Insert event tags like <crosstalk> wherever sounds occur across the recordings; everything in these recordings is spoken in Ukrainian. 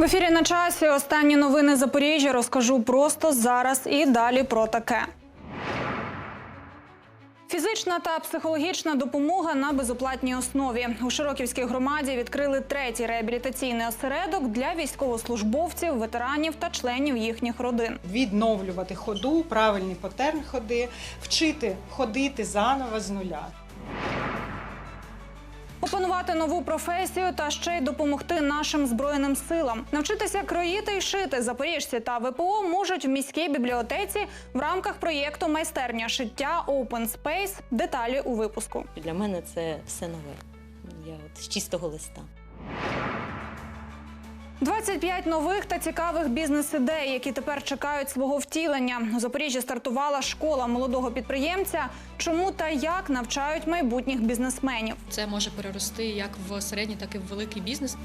В ефірі на часі останні новини Запоріжжя розкажу просто зараз і далі про таке. Фізична та психологічна допомога на безоплатній основі у Широківській громаді відкрили третій реабілітаційний осередок для військовослужбовців, ветеранів та членів їхніх родин. відновлювати ходу, правильні патерн ходи, вчити ходити заново з нуля. Опанувати нову професію та ще й допомогти нашим збройним силам. Навчитися кроїти і шити запоріжці та ВПО можуть в міській бібліотеці в рамках проєкту Майстерня шиття Open Space. Деталі у випуску. Для мене це все нове. Я от з чистого листа. 25 нових та цікавих бізнес-ідей, які тепер чекають свого втілення. У Запоріжжі стартувала школа молодого підприємця. Чому та як навчають майбутніх бізнесменів? Це може перерости як в середній, так і в великий бізнес.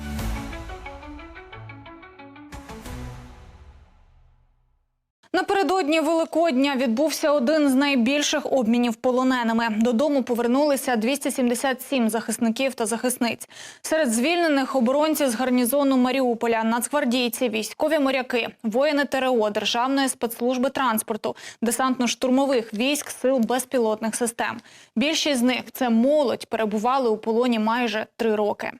Напередодні Великодня відбувся один з найбільших обмінів полоненими. Додому повернулися 277 захисників та захисниць. Серед звільнених оборонці з гарнізону Маріуполя, нацгвардійці, військові моряки, воїни ТРО, Державної спецслужби транспорту, десантно-штурмових військ, сил безпілотних систем. Більшість з них це молодь, перебували у полоні майже три роки.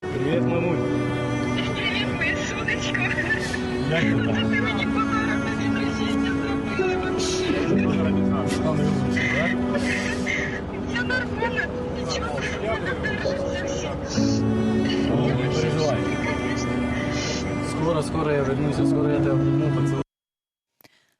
Привіт, мамуль. Привіт, моє сонечко. Як Все нормально, держишся. Не переживай. Скоро, скоро я вернусь, скоро я тебя обниму, поцілую.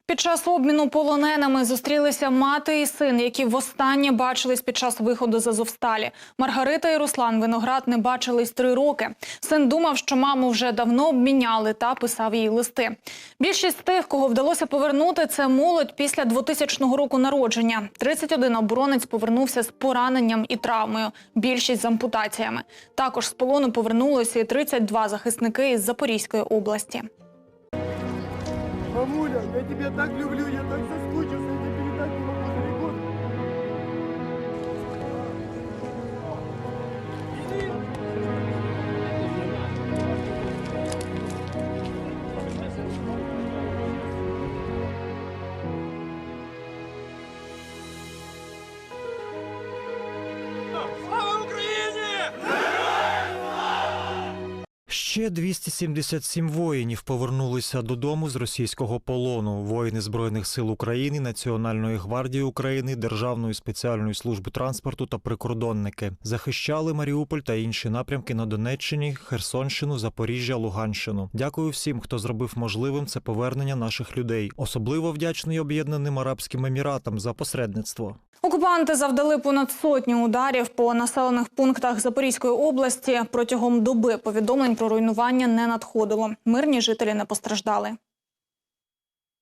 Під час обміну полоненими зустрілися мати і син, які востаннє бачились під час виходу з Азовсталі. Маргарита і Руслан Виноград не бачились три роки. Син думав, що маму вже давно обміняли та писав їй листи. Більшість тих, кого вдалося повернути, це молодь після 2000 року народження. 31 оборонець повернувся з пораненням і травмою. Більшість з ампутаціями. Також з полону повернулося і 32 захисники із Запорізької області. Мамуля, я тебя так люблю, я так соскучился, я тебе передать не могу за год. Ще 277 воїнів повернулися додому з російського полону. Воїни збройних сил України, Національної гвардії України, Державної спеціальної служби транспорту та прикордонники захищали Маріуполь та інші напрямки на Донеччині, Херсонщину, Запоріжжя, Луганщину. Дякую всім, хто зробив можливим це повернення наших людей. Особливо вдячний Об'єднаним Арабським Еміратам за посередництво. Окупанти завдали понад сотню ударів по населених пунктах Запорізької області. Протягом доби повідомлень про руйнування не надходило. Мирні жителі не постраждали.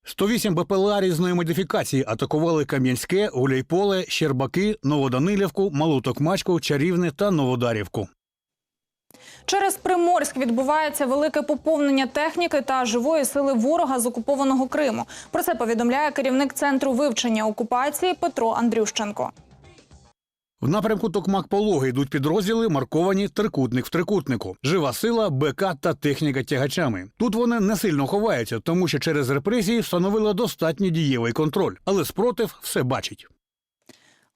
108 БПЛА різної модифікації атакували Кам'янське, Гуляйполе, Щербаки, Новоданилівку, Малу Токмачку, Чарівне та Новодарівку. Через Приморськ відбувається велике поповнення техніки та живої сили ворога з окупованого Криму. Про це повідомляє керівник центру вивчення окупації Петро Андрющенко. В напрямку Токмак Пологи йдуть підрозділи, марковані трикутник в трикутнику, жива сила, БК та техніка тягачами. Тут вони не сильно ховаються, тому що через репресії встановили достатньо дієвий контроль, але спротив все бачить.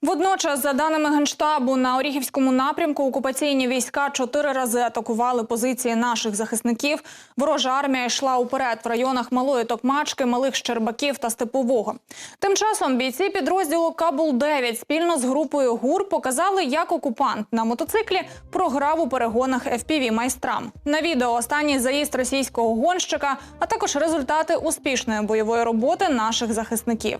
Водночас, за даними генштабу, на Оріхівському напрямку окупаційні війська чотири рази атакували позиції наших захисників. Ворожа армія йшла уперед в районах Малої Токмачки, Малих Щербаків та Степового. Тим часом бійці підрозділу Кабул 9 спільно з групою ГУР показали, як окупант на мотоциклі програв у перегонах fpv майстрам. На відео останній заїзд російського гонщика, а також результати успішної бойової роботи наших захисників.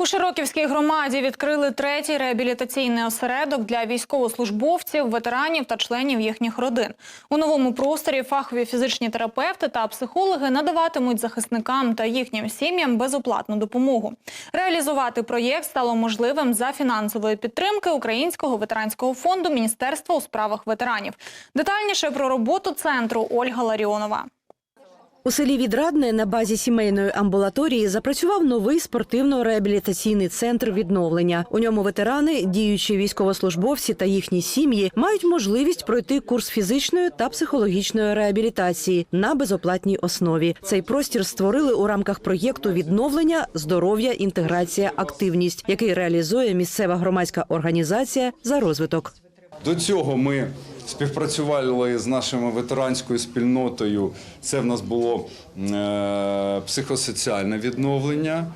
У Широківській громаді відкрили третій реабілітаційний осередок для військовослужбовців, ветеранів та членів їхніх родин. У новому просторі фахові фізичні терапевти та психологи надаватимуть захисникам та їхнім сім'ям безоплатну допомогу. Реалізувати проєкт стало можливим за фінансової підтримки Українського ветеранського фонду Міністерства у справах ветеранів. Детальніше про роботу центру Ольга Ларіонова. У селі Відрадне на базі сімейної амбулаторії запрацював новий спортивно-реабілітаційний центр відновлення. У ньому ветерани, діючі військовослужбовці та їхні сім'ї мають можливість пройти курс фізичної та психологічної реабілітації на безоплатній основі. Цей простір створили у рамках проєкту відновлення здоров'я, інтеграція, активність, який реалізує місцева громадська організація за розвиток. До цього ми співпрацювали з нашою ветеранською спільнотою. Це в нас було е, психосоціальне відновлення,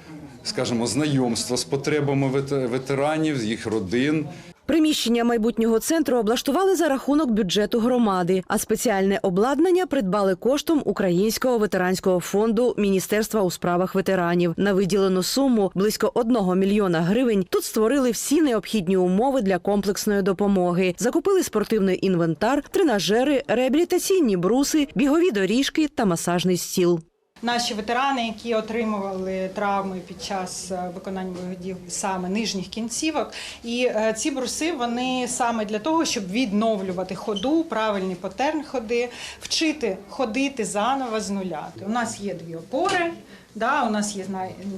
скажімо, знайомство з потребами вет- ветеранів, з їх родин. Приміщення майбутнього центру облаштували за рахунок бюджету громади, а спеціальне обладнання придбали коштом Українського ветеранського фонду Міністерства у справах ветеранів. На виділену суму близько одного мільйона гривень тут створили всі необхідні умови для комплексної допомоги. Закупили спортивний інвентар, тренажери, реабілітаційні бруси, бігові доріжки та масажний стіл. Наші ветерани, які отримували травми під час е, виконання бойових саме нижніх кінцівок, і е, ці бруси вони саме для того, щоб відновлювати ходу, правильні патерн ходи, вчити ходити заново з нуля. У нас є дві опори, да, у нас є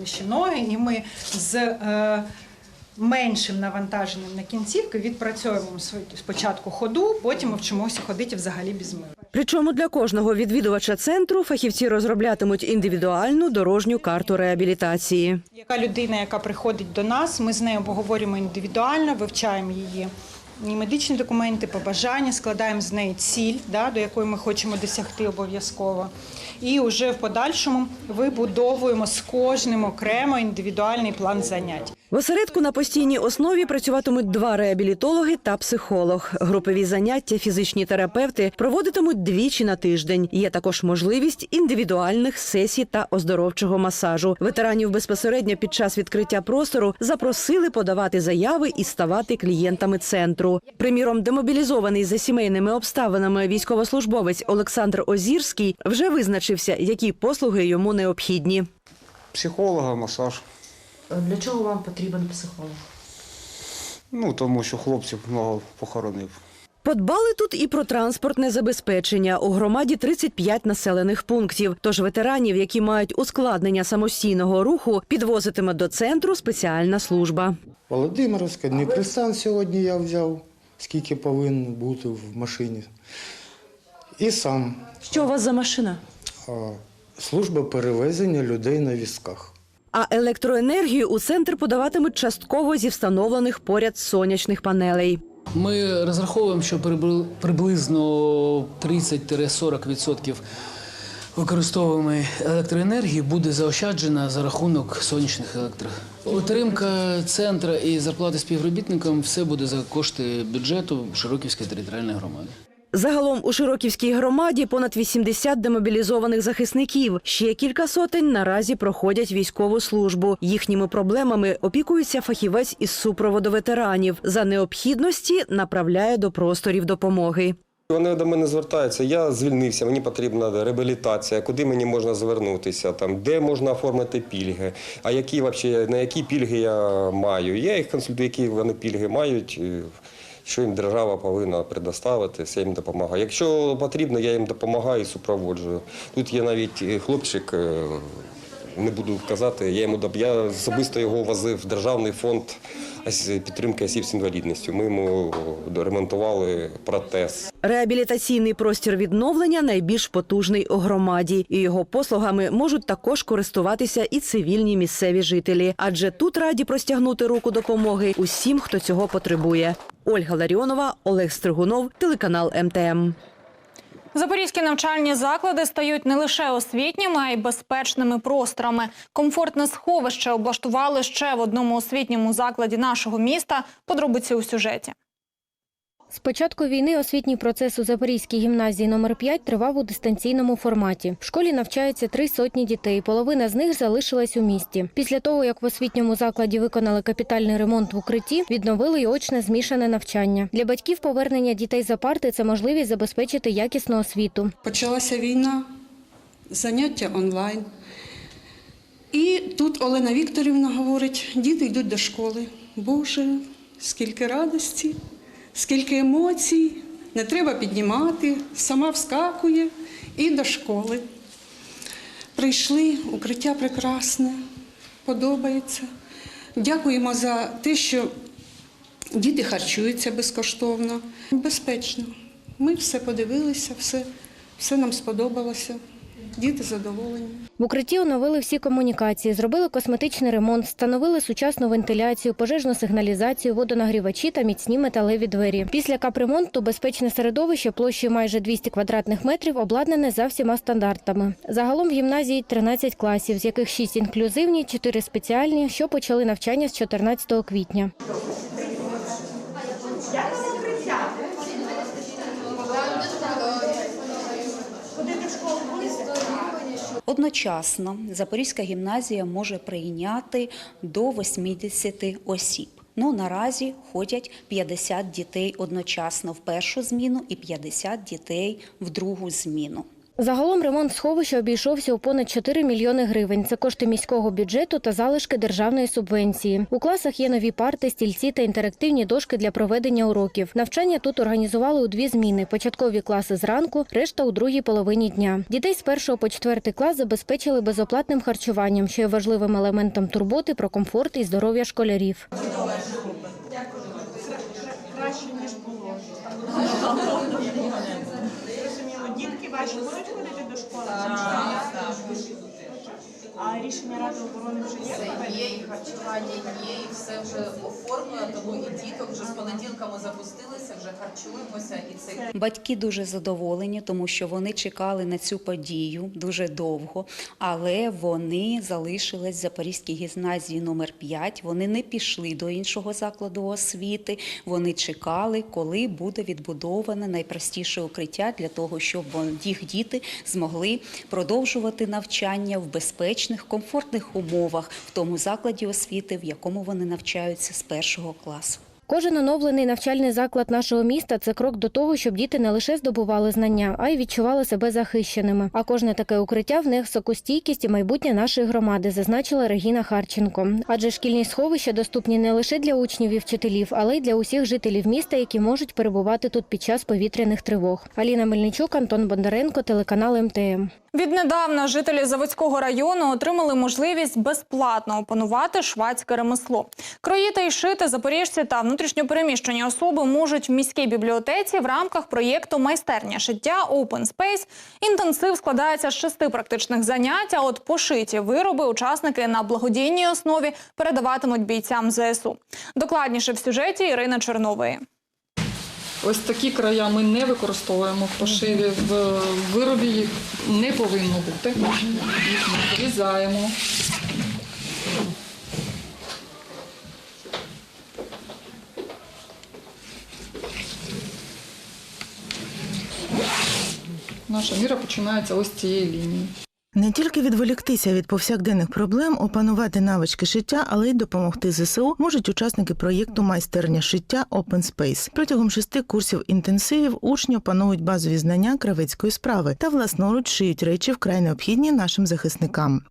ще ноги, і ми з е, меншим навантаженням на кінцівки відпрацьовуємо спочатку ходу, потім вчимося ходити взагалі без мири. Причому для кожного відвідувача центру фахівці розроблятимуть індивідуальну дорожню карту реабілітації. Яка людина, яка приходить до нас, ми з нею обговорюємо індивідуально, вивчаємо її і медичні документи, побажання, складаємо з неї ціль, да, до якої ми хочемо досягти обов'язково. І вже в подальшому вибудовуємо з кожним окремо індивідуальний план занять. В осередку на постійній основі працюватимуть два реабілітологи та психолог. Групові заняття фізичні терапевти проводитимуть двічі на тиждень. Є також можливість індивідуальних сесій та оздоровчого масажу. Ветеранів безпосередньо під час відкриття простору запросили подавати заяви і ставати клієнтами центру. Приміром, демобілізований за сімейними обставинами військовослужбовець Олександр Озірський вже визначився, які послуги йому необхідні. Психолога, масаж. Для чого вам потрібен психолог? Ну, тому що хлопців много похоронив. Подбали тут і про транспортне забезпечення. У громаді 35 населених пунктів. Тож ветеранів, які мають ускладнення самостійного руху, підвозитиме до центру спеціальна служба. Володимирівська, Дніприсан сьогодні я взяв, скільки повинен бути в машині. І сам Що у вас за машина? служба перевезення людей на візках. А електроенергію у центр подаватимуть частково зі встановлених поряд сонячних панелей. Ми розраховуємо, що прибли- приблизно 30-40% використовуємої електроенергії буде заощаджена за рахунок сонячних електрих. Отримка центру і зарплати співробітникам все буде за кошти бюджету Широківської територіальної громади. Загалом у Широківській громаді понад 80 демобілізованих захисників. Ще кілька сотень наразі проходять військову службу. Їхніми проблемами опікується фахівець із супроводу ветеранів. За необхідності направляє до просторів допомоги. Вони до мене звертаються. Я звільнився, мені потрібна реабілітація, куди мені можна звернутися, там де можна оформити пільги, а які вообще, на які пільги я маю. Я їх консультую, які вони пільги мають. Що їм держава повинна предоставити, все їм допомагає. Якщо потрібно, я їм допомагаю і супроводжую. Тут є навіть е, хлопчик, е, не буду казати, я йому я особисто його возив в державний фонд підтримки осіб з інвалідністю. Ми йому ремонтували протез. Реабілітаційний простір відновлення найбільш потужний у громаді, і його послугами можуть також користуватися і цивільні місцеві жителі, адже тут раді простягнути руку допомоги усім, хто цього потребує. Ольга Ларіонова, Олег Стригунов, телеканал МТМ. Запорізькі навчальні заклади стають не лише освітніми, а й безпечними просторами. Комфортне сховище облаштували ще в одному освітньому закладі нашого міста. Подробиці у сюжеті. З початку війни освітній процес у Запорізькій гімназії номер 5 тривав у дистанційному форматі. В школі навчаються три сотні дітей. Половина з них залишилась у місті. Після того, як в освітньому закладі виконали капітальний ремонт в укритті, відновили й очне змішане навчання. Для батьків повернення дітей за парти це можливість забезпечити якісну освіту. Почалася війна, заняття онлайн. І тут Олена Вікторівна говорить: діти йдуть до школи. Боже, скільки радості, скільки емоцій, не треба піднімати, сама вскакує і до школи. Прийшли, укриття прекрасне, подобається. Дякуємо за те, що діти харчуються безкоштовно, безпечно. Ми все подивилися, все, все нам сподобалося. Діти задоволені. В укритті оновили всі комунікації, зробили косметичний ремонт, встановили сучасну вентиляцію, пожежну сигналізацію, водонагрівачі та міцні металеві двері. Після капремонту безпечне середовище площею майже 200 квадратних метрів обладнане за всіма стандартами. Загалом в гімназії 13 класів, з яких 6 інклюзивні, 4 спеціальні, що почали навчання з 14 квітня. Одночасно Запорізька гімназія може прийняти до 80 осіб. Ну наразі ходять 50 дітей одночасно в першу зміну і 50 дітей в другу зміну. Загалом ремонт сховища обійшовся у понад 4 мільйони гривень. Це кошти міського бюджету та залишки державної субвенції. У класах є нові парти, стільці та інтерактивні дошки для проведення уроків. Навчання тут організували у дві зміни: початкові класи зранку, решта у другій половині дня. Дітей з першого по четвертий клас забезпечили безоплатним харчуванням, що є важливим елементом турботи про комфорт і здоров'я школярів. Краще, ніж було. Ваші будуть ходити до школи? А рішення Ради оборони вже є? Є і харчування є, і все вже оформлено, тому і діток вже з понеділка ми запустилися, вже харчуємося і це Батьки дуже задоволені, тому що вони чекали на цю подію дуже довго, але вони залишились в Запорізькій гімназії номер 5 Вони не пішли до іншого закладу освіти. Вони чекали, коли буде відбудоване найпростіше укриття для того, щоб їх діти змогли продовжувати навчання в безпечних, комфортних умовах в тому закладі освіти, в якому вони навчаються з першого класу. Кожен оновлений навчальний заклад нашого міста це крок до того, щоб діти не лише здобували знання, а й відчували себе захищеними. А кожне таке укриття внесок у стійкість і майбутнє нашої громади, зазначила Регіна Харченко. Адже шкільні сховища доступні не лише для учнів і вчителів, але й для усіх жителів міста, які можуть перебувати тут під час повітряних тривог. Аліна Мельничук, Антон Бондаренко, телеканал МТМ. Віднедавна жителі Заводського району отримали можливість безплатно опанувати швадське ремесло. Кроїти і шити запоріжці та внутрішньопереміщені особи можуть в міській бібліотеці в рамках проєкту Майстерня шиття Open Space. Інтенсив складається з шести практичних занять. А от пошиті вироби учасники на благодійній основі передаватимуть бійцям ЗСУ. Докладніше в сюжеті Ірини Чернової. Ось такі края ми не використовуємо в пошиві. В виробі їх не повинно бути. Їх ми зрізаємо. Наша міра починається ось з цієї лінії. Не тільки відволіктися від повсякденних проблем, опанувати навички шиття, але й допомогти ЗСУ можуть учасники проєкту майстерня шиття Open Space. Протягом шести курсів інтенсивів учні опановують базові знання кравецької справи та власноруч шиють речі вкрай необхідні нашим захисникам.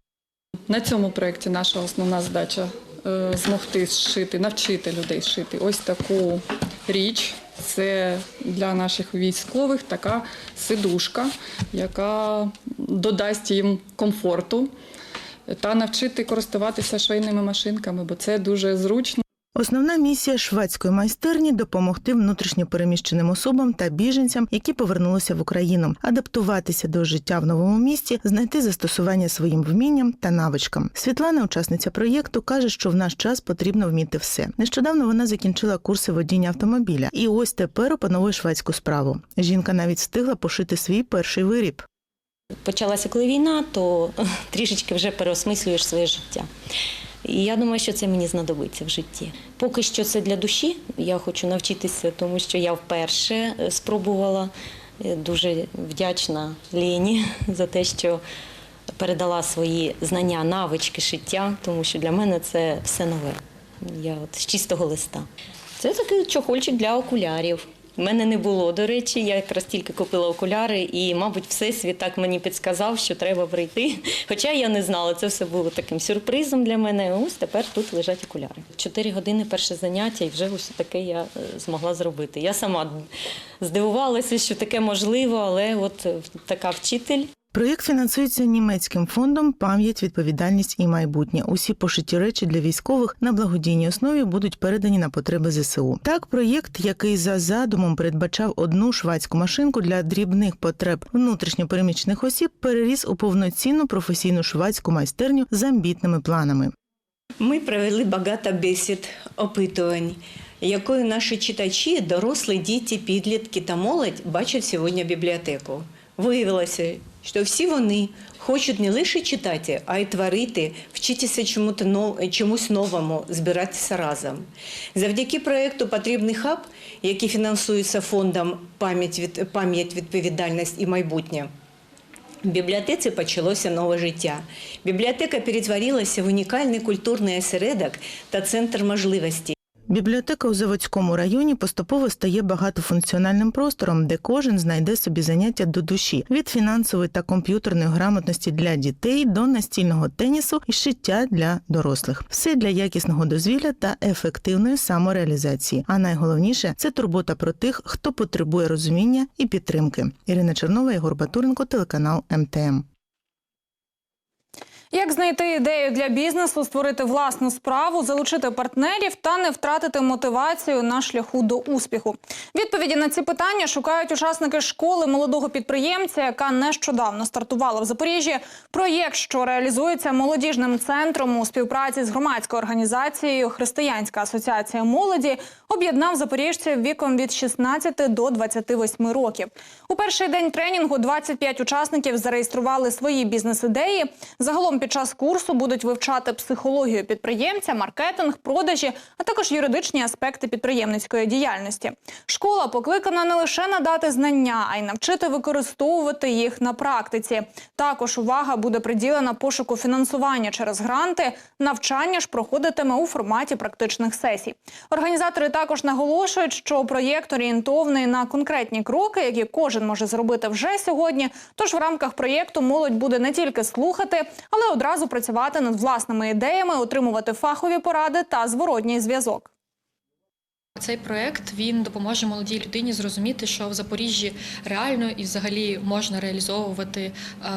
На цьому проєкті наша основна задача е, змогти зшити, навчити людей шити ось таку річ. Це для наших військових така сидушка, яка додасть їм комфорту та навчити користуватися швейними машинками, бо це дуже зручно. Основна місія шведської майстерні допомогти внутрішньопереміщеним особам та біженцям, які повернулися в Україну, адаптуватися до життя в новому місті, знайти застосування своїм вмінням та навичкам. Світлана, учасниця проєкту, каже, що в наш час потрібно вміти все. Нещодавно вона закінчила курси водіння автомобіля, і ось тепер опановує шведську справу. Жінка навіть встигла пошити свій перший виріб. Почалася коли війна, то трішечки вже переосмислюєш своє життя. І я думаю, що це мені знадобиться в житті. Поки що це для душі. Я хочу навчитися, тому що я вперше е, спробувала. Е, Дуже вдячна Лені <laughs> за те, що передала свої знання, навички шиття, тому що для мене це все нове. Я от з чистого листа. Це такий чохольчик для окулярів. У мене не було, до речі, я якраз тільки купила окуляри, і, мабуть, всесвіт так мені підказав, що треба прийти. <laughs> Хоча я не знала, це все було таким сюрпризом для мене. Ось тепер тут лежать окуляри. Чотири години перше заняття, і вже ось таке я е, змогла зробити. Я сама здивувалася, що таке можливо, але от е, така вчитель. Проєкт фінансується німецьким фондом Пам'ять, відповідальність і майбутнє. Усі пошиті речі для військових на благодійній основі будуть передані на потреби ЗСУ. Так, проєкт, який за задумом передбачав одну швадську машинку для дрібних потреб внутрішньопереміщених осіб, переріс у повноцінну професійну швадську майстерню з амбітними планами. Ми провели багато бесід, опитувань, якою наші читачі, дорослі, діти, підлітки та молодь бачать сьогодні бібліотеку. Виявилося, що всі вони хочуть не лише читати, а й творити, вчитися чомусь новому, збиратися разом. Завдяки проєкту Потрібний хаб, який фінансується фондом Пам'ять, відповідальність і майбутнє. В бібліотеці почалося нове життя. Бібліотека перетворилася в унікальний культурний осередок та центр можливостей. Бібліотека у Заводському районі поступово стає багатофункціональним простором, де кожен знайде собі заняття до душі від фінансової та комп'ютерної грамотності для дітей до настільного тенісу і шиття для дорослих. Все для якісного дозвілля та ефективної самореалізації. А найголовніше це турбота про тих, хто потребує розуміння і підтримки. Ірина Чернова, Ігор Батуренко, телеканал МТМ. Як знайти ідею для бізнесу, створити власну справу, залучити партнерів та не втратити мотивацію на шляху до успіху? Відповіді на ці питання шукають учасники школи молодого підприємця, яка нещодавно стартувала в Запоріжжі. Проєкт, що реалізується молодіжним центром у співпраці з громадською організацією Християнська асоціація молоді, об'єднав запоріжців віком від 16 до 28 років. У перший день тренінгу 25 учасників зареєстрували свої бізнес-ідеї. Загалом під час курсу будуть вивчати психологію підприємця, маркетинг, продажі, а також юридичні аспекти підприємницької діяльності. Школа покликана не лише надати знання, а й навчити використовувати їх на практиці. Також увага буде приділена пошуку фінансування через гранти. Навчання ж проходитиме у форматі практичних сесій. Організатори також наголошують, що проєкт орієнтований на конкретні кроки, які кожен може зробити вже сьогодні. Тож в рамках проєкту молодь буде не тільки слухати, але одразу працювати над власними ідеями, отримувати фахові поради та зворотній зв'язок. Цей проект він допоможе молодій людині зрозуміти, що в Запоріжжі реально і взагалі можна реалізовувати е,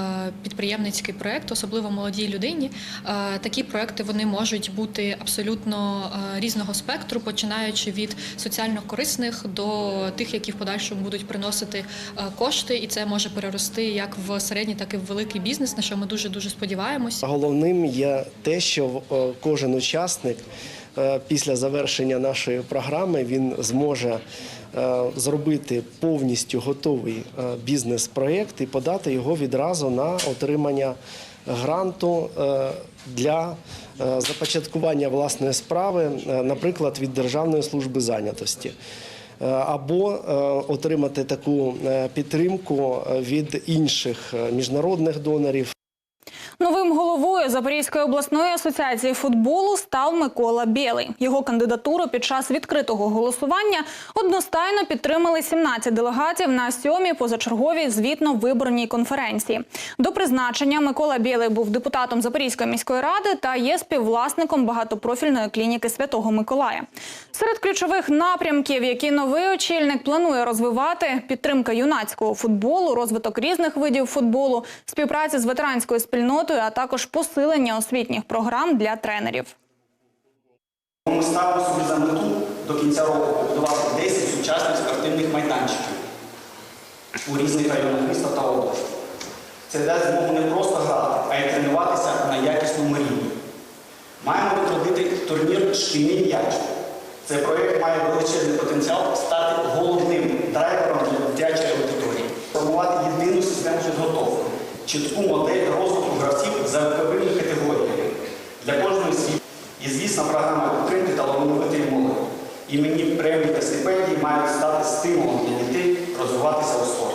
підприємницький проект, особливо молодій людині. Е, Такі проекти вони можуть бути абсолютно е, різного спектру, починаючи від соціально корисних до тих, які в подальшому будуть приносити кошти, і це може перерости як в середній, так і в великий бізнес, на що ми дуже дуже сподіваємось. Головним є те, що кожен учасник після завершення нашої програми він зможе е, зробити повністю готовий е, бізнес-проєкт і подати його відразу на отримання гранту е, для е, започаткування власної справи, е, наприклад, від Державної служби зайнятості. Е, Або е, отримати таку е, підтримку е, від інших е, міжнародних донорів. Новим головою Запорізької обласної асоціації футболу став Микола Білий. Його кандидатуру під час відкритого голосування одностайно підтримали 17 делегатів на сьомій позачерговій звітно-виборній конференції. До призначення Микола Білий був депутатом Запорізької міської ради та є співвласником багатопрофільної клініки Святого Миколая. Серед ключових напрямків, які новий очільник планує розвивати, підтримка юнацького футболу, розвиток різних видів футболу, співпраця з ветеранською спільнотою, а також посилення освітніх програм для тренерів. Ми ставимо собі за мету до кінця року побудувати 10 сучасних спортивних майданчиків у різних районах міста та області. Це дасть змогу не просто грати, а й тренуватися на якісному рівні. Маємо відродити турнір Шкільний м'яч. Цей проєкт має величезний потенціал стати головним драйвером для дитячої аудиторії, формувати єдину систему підготовки, чітку модель розвитку гравців за віковими категоріями для кожної світу. І, звісно, програма підтримки талановитої молоді. мені премії та стипендії мають стати стимулом для дітей розвиватися у спорті.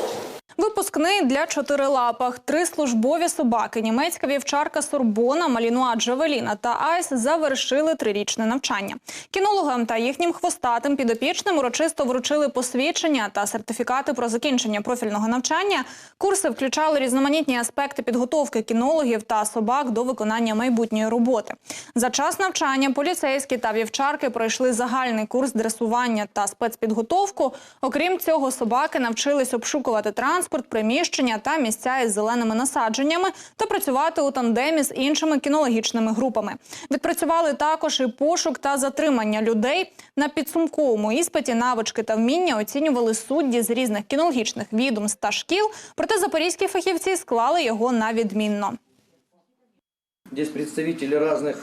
Випускний для чотирилапах. Три службові собаки, німецька вівчарка Сорбона, Малінуа Джавеліна та Айс завершили трирічне навчання. Кінологам та їхнім хвостатим підопічним урочисто вручили посвідчення та сертифікати про закінчення профільного навчання. Курси включали різноманітні аспекти підготовки кінологів та собак до виконання майбутньої роботи. За час навчання поліцейські та вівчарки пройшли загальний курс дресування та спецпідготовку. Окрім цього, собаки навчились обшукувати транспорт, приміщення та місця із зеленими насадженнями та працювати у тандемі з іншими кінологічними групами. Відпрацювали також і пошук та затримання людей. На підсумковому іспиті навички та вміння оцінювали судді з різних кінологічних відомств та шкіл, проте запорізькі фахівці склали його на відмінно. Здесь представители разных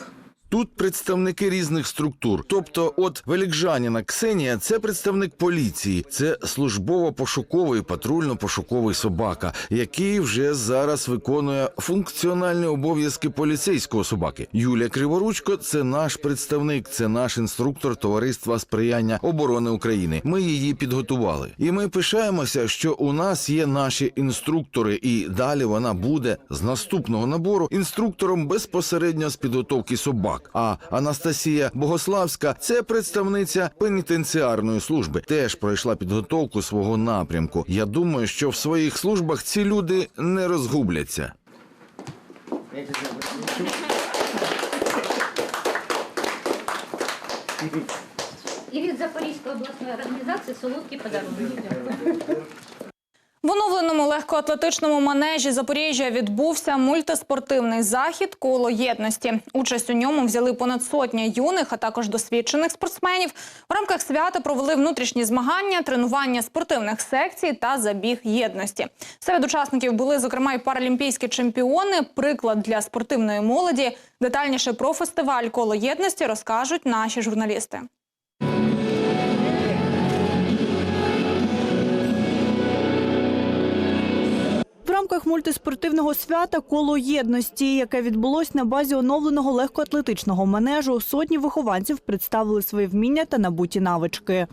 Тут представники різних структур. Тобто, от Велікжаніна Ксенія це представник поліції, це службово-пошуковий патрульно-пошуковий собака, який вже зараз виконує функціональні обов'язки поліцейського собаки. Юлія Криворучко це наш представник, це наш інструктор товариства сприяння оборони України. Ми її підготували, і ми пишаємося, що у нас є наші інструктори, і далі вона буде з наступного набору інструктором безпосередньо з підготовки собак. А Анастасія Богославська це представниця пенітенціарної служби. Теж пройшла підготовку свого напрямку. Я думаю, що в своїх службах ці люди не розгубляться. І від Запорізької обласної організації солодкий подарунок. В оновленому легкоатлетичному манежі Запоріжжя відбувся мультиспортивний захід коло єдності. Участь у ньому взяли понад сотня юних, а також досвідчених спортсменів. В рамках свята провели внутрішні змагання, тренування спортивних секцій та забіг єдності. Серед учасників були зокрема й паралімпійські чемпіони. Приклад для спортивної молоді. Детальніше про фестиваль коло єдності розкажуть наші журналісти. Рамках мультиспортивного свята коло єдності, яке відбулось на базі оновленого легкоатлетичного манежу, сотні вихованців представили свої вміння та набуті навички.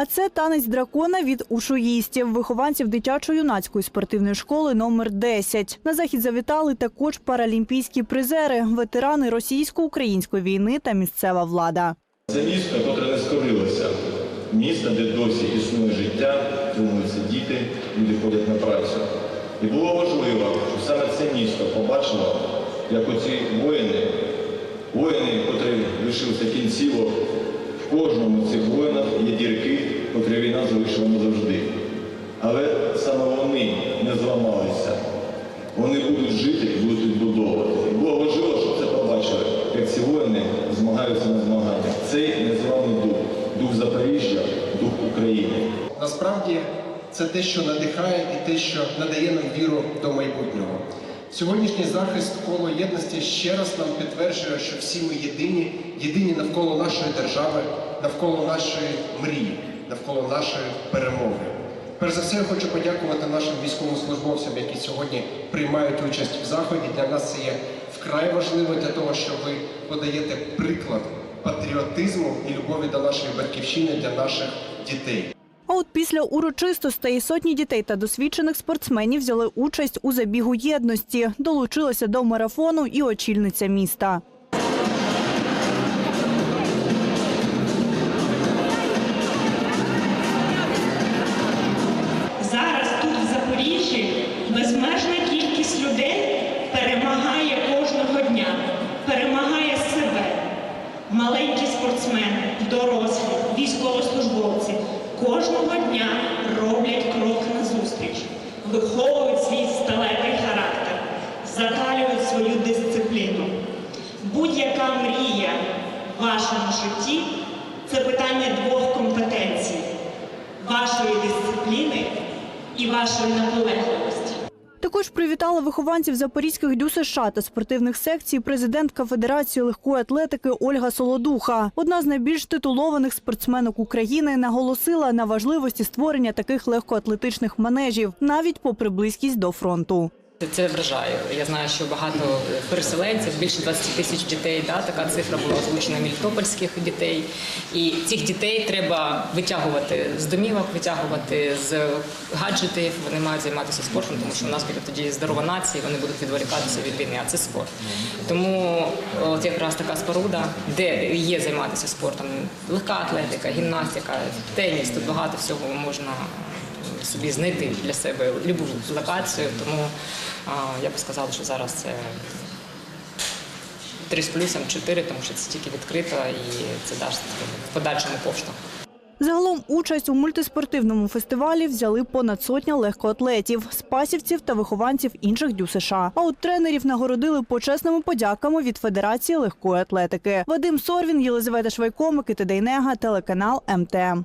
А це танець дракона від ушуїстів, вихованців дитячо-юнацької спортивної школи номер 10. На захід завітали також паралімпійські призери, ветерани російсько-української війни та місцева влада. Це місто, яке не скорилося. Місто, де досі існує життя, тренуються діти, люди ходять на працю. І було важливо, що саме це місто побачило, як оці воїни, воїни, котрі лишилися кінцівок, в кожному з цих воїнах є дірки, котрі війна залишила назавжди. Але саме вони не зламалися. Вони будуть жити і будуть відбудовувати. Було важливо, щоб це побачили, як ці воїни змагаються на змаганнях. Цей незламний дух, дух Запоріжжя, дух України. Насправді це те, що надихає і те, що надає нам віру до майбутнього. Сьогоднішній захист коло єдності ще раз нам підтверджує, що всі ми єдині, єдині навколо нашої держави, навколо нашої мрії, навколо нашої перемоги. Перш за все, я хочу подякувати нашим військовослужбовцям, які сьогодні приймають участь в заході. Для нас це є вкрай важливо для того, що ви подаєте приклад патріотизму і любові до нашої батьківщини для наших дітей. А от після урочистостей сотні дітей та досвідчених спортсменів взяли участь у забігу єдності. Долучилася до марафону і очільниця міста. Вашому житті це питання двох компетенцій вашої дисципліни і вашої наполегливості. Також привітала вихованців запорізьких ДЮСШ та спортивних секцій президентка Федерації легкої атлетики Ольга Солодуха. Одна з найбільш титулованих спортсменок України наголосила на важливості створення таких легкоатлетичних манежів, навіть попри близькість до фронту. Це вражає. Я знаю, що багато переселенців, більше 20 тисяч дітей. Да, така цифра була озвучена мілітопольських дітей. І цих дітей треба витягувати з домівок, витягувати з гаджетів. Вони мають займатися спортом, тому що у нас буде тоді здорова нація, вони будуть відволікатися від війни. А це спорт. Тому от якраз така споруда, де є займатися спортом, легка атлетика, гімнастика, теніс. Тут багато всього можна собі знайти для себе любу локацію. Тому я би сказала, що зараз це 3 з плюсом, 4, тому що це тільки відкрито і це дасть в подальшому поштовх. Загалом участь у мультиспортивному фестивалі взяли понад сотня легкоатлетів, спасівців та вихованців інших дю США. А от тренерів нагородили почесними подяками від Федерації легкої атлетики. Вадим Сорвін, Єлизавета Швайко, Микита Дейнега, телеканал МТМ.